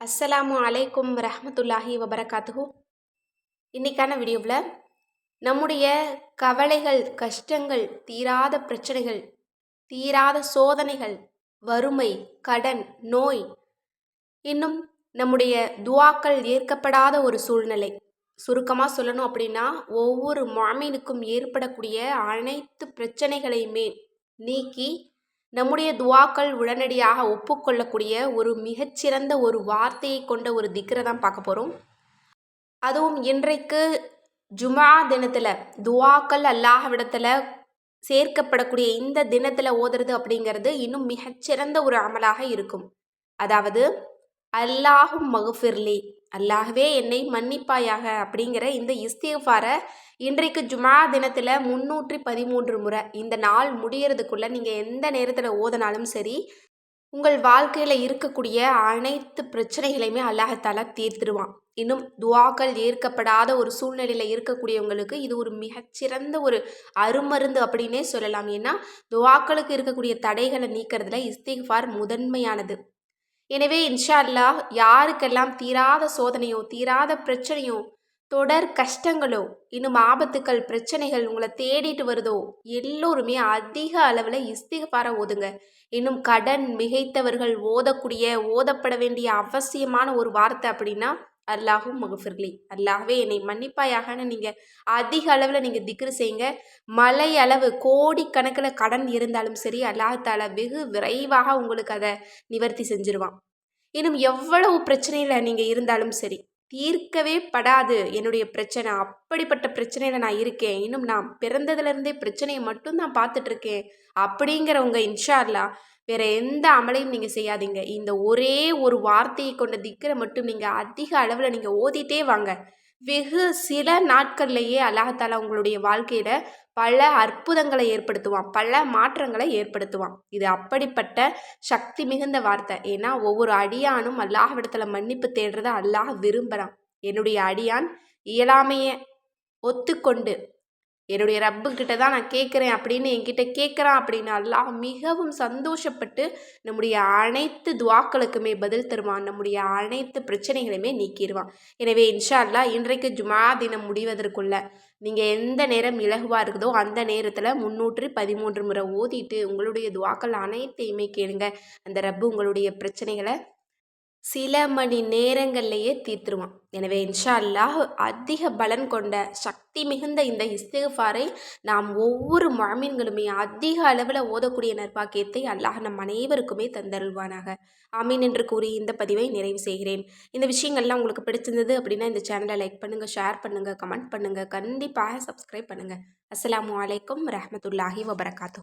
அஸ்ஸலாமு அலைக்கும் ரஹமத்துல்லாஹி வபரகாத்துஹு. இன்றைக்கான வீடியோவில் நம்முடைய கவலைகள் கஷ்டங்கள் தீராத பிரச்சனைகள் தீராத சோதனைகள் வறுமை கடன் நோய் இன்னும் நம்முடைய துவாக்கள் ஏற்கப்படாத ஒரு சூழ்நிலை. சுருக்கமாக சொல்லணும் அப்படின்னா ஒவ்வொரு மாமீனுக்கும் ஏற்படக்கூடிய அனைத்து பிரச்சனைகளையுமே நீக்கி நம்முடைய துவாக்கள் உடனடியாக ஒப்புக்கொள்ளக்கூடிய ஒரு மிகச்சிறந்த ஒரு வார்த்தையை கொண்ட ஒரு திக்கரை தான் பார்க்க போகிறோம் அதுவும் இன்றைக்கு ஜுமா தினத்தில் துவாக்கள் அல்லாஹ்விடத்தில் சேர்க்கப்படக்கூடிய இந்த தினத்தில் ஓதுறது அப்படிங்கிறது இன்னும் மிகச்சிறந்த ஒரு அமலாக இருக்கும். அதாவது அல்லாஹும் மகுஃபிர்லி அல்லாகவே என்னை மன்னிப்பாயாக. அப்படிங்கிற இந்த இஸ்திஃபாரை இன்றைக்கு ஜுமா தினத்தில் முன்னூற்றி பதிமூன்று முறை இந்த நாள் முடியறதுக்குள்ளே நீங்கள் எந்த நேரத்தில் ஓதனாலும் சரி உங்கள் வாழ்க்கையில் இருக்கக்கூடிய அனைத்து பிரச்சனைகளையுமே அல்லாஹத்தால தீர்த்துருவான். இன்னும் துவாக்கள் ஏற்கப்படாத ஒரு சூழ்நிலையில் இருக்கக்கூடியவங்களுக்கு இது ஒரு மிகச்சிறந்த ஒரு அருமருந்து அப்படின்னே சொல்லலாம். ஏன்னா துவாக்களுக்கு இருக்கக்கூடிய தடைகளை நீக்கிறதுல இஸ்திஃபார் முதன்மையானது. எனவே இன்ஷா அல்லாஹ் யாருக்கெல்லாம் தீராத சோதனையோ தீராத பிரச்சனையோ தொடர் கஷ்டங்களோ இன்னும் ஆபத்துக்கள் பிரச்சனைகள் உங்களை தேடிட்டு வருதோ எல்லோருமே அதிக அளவில் இஸ்திகபார ஓதுங்க. இன்னும் கடன் மிகைத்தவர்கள் ஓதக்கூடிய ஓதப்பட வேண்டிய அவசியமான ஒரு வார்த்தை அப்படின்னா அல்லாஹும் மகஃபிர்லி. அல்லாஹவே என்னை மன்னிப்பாயாகன்னு நீங்கள் அதிக அளவில் நீங்கள் திக்ரு செய்யுங்க. மலை அளவு கோடிக்கணக்கில் கடன் இருந்தாலும் சரி அல்லாஹால வெகு விரைவாக உங்களுக்கு அதை நிவர்த்தி செஞ்சிருவான். இன்னும் எவ்வளவு பிரச்சனையில் நீங்கள் இருந்தாலும் சரி தீர்க்கவே படாது என்னுடைய பிரச்சனை. அப்படிப்பட்ட பிரச்சனையில் நான் இருக்கேன். இன்னும் நான் பிறந்ததுலேருந்தே பிரச்சனையை மட்டும் தான் பார்த்துட்ருக்கேன் அப்படிங்கிறவங்க இன்ஷா அல்லா வேற எந்த அமலையும் நீங்கள் செய்யாதீங்க. இந்த ஒரே ஒரு வார்த்தையை கொண்ட திக்கரை மட்டும் நீங்கள் அதிக அளவில் நீங்கள் ஓதிட்டே வாங்க. வெகு சில நாட்கள்லேயே அல்லாஹாலா உங்களுடைய வாழ்க்கையில் பல அற்புதங்களை ஏற்படுத்துவான். பல மாற்றங்களை ஏற்படுத்துவான். இது அப்படிப்பட்ட சக்தி மிகுந்த வார்த்தை. ஏன்னா ஒவ்வொரு அடியானும் அல்லாஹ்விடத்தில் மன்னிப்பு தேடுறத அல்லாஹ் விரும்புகிறான் என்னுடைய அடியான் இயலாமையை ஒத்துக்கொண்டு என்னுடைய ரப்புக்கிட்ட தான் நான் கேட்குறேன் அப்படின்னு என்கிட்ட கேட்குறான் அப்படின்னு அல்லாஹ் மிகவும் சந்தோஷப்பட்டு நம்முடைய அனைத்து துவாக்களுக்குமே பதில் தருவான். நம்முடைய அனைத்து பிரச்சனைகளையுமே நீக்கிடுவான். எனவே இன்ஷா அல்லா இன்றைக்கு ஜுமா தினம் முடிவதற்குள்ள நீங்கள் எந்த நேரம் இலகுவாக இருக்குதோ அந்த நேரத்தில் முன்னூற்று பதிமூன்று முறை ஓதிட்டு உங்களுடைய துவாக்கள் அனைத்தையுமே கேளுங்க. அந்த ரப்பு உங்களுடைய பிரச்சனைகளை சில மணி நேரங்கள்லேயே தீர்த்துருவான். எனவே இன்ஷா அல்லாஹ் அதிக பலன் கொண்ட சக்தி மிகுந்த இந்த இஸ்திகாரை நாம் ஒவ்வொரு மாமீன்களுமே அதிக அளவில் ஓதக்கூடிய நற்பாக்கியத்தை அல்லாஹ் நம் அனைவருக்குமே தந்தருள்வானாக. ஆமீன் என்று கூறி இந்த பதிவை நிறைவு செய்கிறேன். இந்த விஷயங்கள்லாம் உங்களுக்கு பிடிச்சிருந்தது அப்படின்னா இந்த சேனலை லைக் பண்ணுங்கள் ஷேர் பண்ணுங்கள் கமெண்ட் பண்ணுங்கள் கண்டிப்பாக சப்ஸ்கிரைப் பண்ணுங்கள் அஸ்லாம் வலைக்கம் ரஹமத்துல்லாஹி வபரகாத்து